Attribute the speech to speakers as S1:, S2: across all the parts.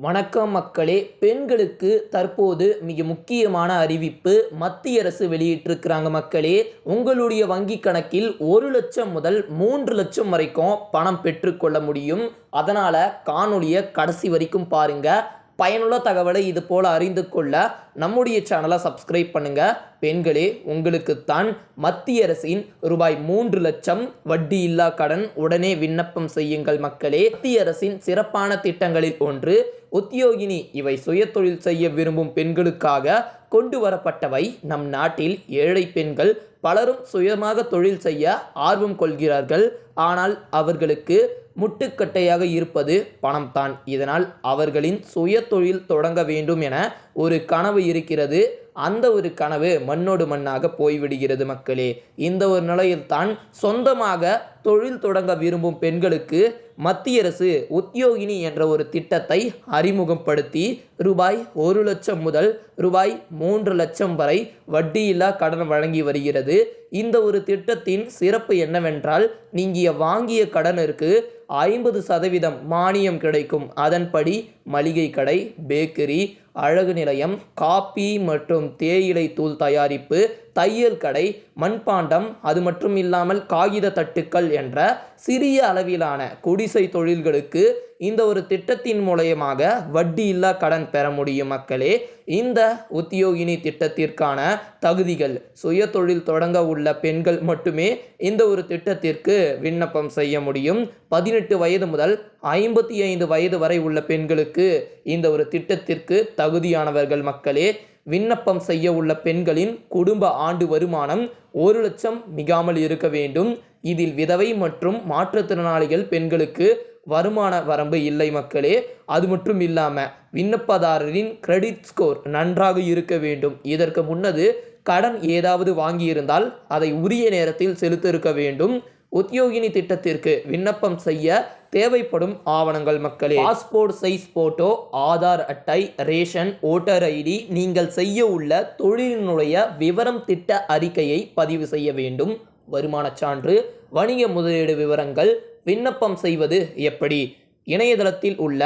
S1: வணக்கம் மக்களே பெண்களுக்கு தற்போது மிக முக்கியமான அறிவிப்பு மத்திய அரசு வெளியிட்டிருக்கிறாங்க மக்களே. உங்களுடைய வங்கி கணக்கில் ஒரு லட்சம் முதல் மூன்று லட்சம் வரைக்கும் பணம் பெற்றுக்கொள்ள முடியும். அதனால் காணொளியை கடைசி வரைக்கும் பாருங்க. பயனுள்ள தகவலை இது போல் அறிந்து கொள்ள நம்முடைய சேனலை சப்ஸ்கிரைப் பண்ணுங்க. பெண்களே உங்களுக்குத்தான் மத்திய அரசின் ரூபாய் மூன்று லட்சம் வட்டி இல்லா கடன் உடனே விண்ணப்பம் செய்யுங்கள் மக்களே. மத்திய அரசின் சிறப்பான திட்டங்களில் ஒன்று உத்தியோகினி இவை சுயத்தொழில் செய்ய விரும்பும் பெண்களுக்காக கொண்டு வரப்பட்டவை நம் நாட்டில் ஏழை பெண்கள் பலரும் சுயமாக தொழில் செய்ய ஆர்வம் கொள்கிறார்கள். ஆனால் அவர்களுக்கு முட்டுக்கட்டையாக இருப்பது பணம் தான் இதனால் அவர்களின் சுய தொழில் தொடங்க வேண்டும் என ஒரு கனவு இருக்கிறது. அந்த ஒரு கனவு மண்ணோடு மண்ணாக போய்விடுகிறது மக்களே. இந்த ஒரு நிலையில்தான் சொந்தமாக தொழில் தொடங்க விரும்பும் பெண்களுக்கு மத்திய அரசு உத்தியோகினி என்ற ஒரு திட்டத்தை அறிமுகப்படுத்தி ரூபாய் ஒரு லட்சம் முதல் ரூபாய் மூன்று லட்சம் வரை வட்டியில்லா கடன் வழங்கி வருகிறது. இந்த ஒரு திட்டத்தின் சிறப்பு என்னவென்றால் நீங்கள் வாங்கிய கடனிற்கு ஐம்பது சதவீதம் மானியம் கிடைக்கும். அதன்படி மளிகை கடை பேக்கரி அழகு நிலையம் காப்பி மற்றும் தேயிலை தூள் தயாரிப்பு தையல் கடை மண்பாண்டம் அது மட்டும் இல்லாமல் காகித தட்டுக்கள் என்ற சிறிய அளவிலான குடிசை தொழில்களுக்கு இந்த ஒரு திட்டத்தின் மூலயமாக வட்டி இல்லா கடன் பெற முடியும் மக்களே. இந்த உத்தியோகினி திட்டத்திற்கான தகுதிகள் சுய தொழில் தொடங்க உள்ள பெண்கள் மட்டுமே இந்த ஒரு திட்டத்திற்கு விண்ணப்பம் செய்ய முடியும். பதினெட்டு வயது முதல் ஐம்பத்தி ஐந்து வயது வரை உள்ள பெண்களுக்கு இந்த ஒரு திட்டத்திற்கு தகுதியானவர்கள் மக்களே விண்ணப்பம் செய்ய உள்ள பெண்களின் குடும்ப ஆண்டு வருமானம் ஒரு லட்சம் மிகாமல் இருக்க வேண்டும். இதில் விதவை மற்றும் மாற்றுத்திறனாளிகள் பெண்களுக்கு வருமான வரம்பு இல்லை மக்களே. அது மட்டும் இல்லாமல் விண்ணப்பதாரரின் கிரெடிட் ஸ்கோர் நன்றாக இருக்க வேண்டும். இதற்கு முன்னது கடன் ஏதாவது வாங்கியிருந்தால் அதை உரிய நேரத்தில் செலுத்த இருக்க வேண்டும். உத்தியோகினி திட்டத்திற்கு விண்ணப்பம் செய்ய தேவைப்படும் ஆவணங்கள் மக்களே. பாஸ்போர்ட் சைஸ் போட்டோ ஆதார் அட்டை ரேஷன் ஓட்டர் ஐடி நீங்கள் செய்ய உள்ள தொழிலினுடைய விவரம் திட்ட அறிக்கையை பதிவு செய்ய வேண்டும். வருமானச் சான்று வணிக முதலீடு விவரங்கள் விண்ணப்பம் செய்வது எப்படி? இணையதளத்தில் உள்ள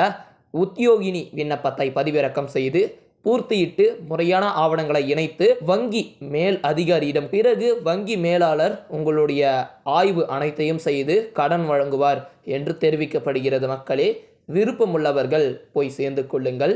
S1: உத்தியோகினி விண்ணப்பத்தை பதிவிறக்கம் செய்து பூர்த்தியிட்டு முறையான ஆவணங்களை இணைத்து வங்கி மேல் அதிகாரியிடம் பிறகு வங்கி மேலாளர் உங்களுடைய ஆய்வு அனைத்தையும் செய்து கடன் வழங்குவார் என்று தெரிவிக்கப்படுகிறது. மக்களே விருப்பமுள்ளவர்கள் போய் சேர்ந்து கொள்ளுங்கள்.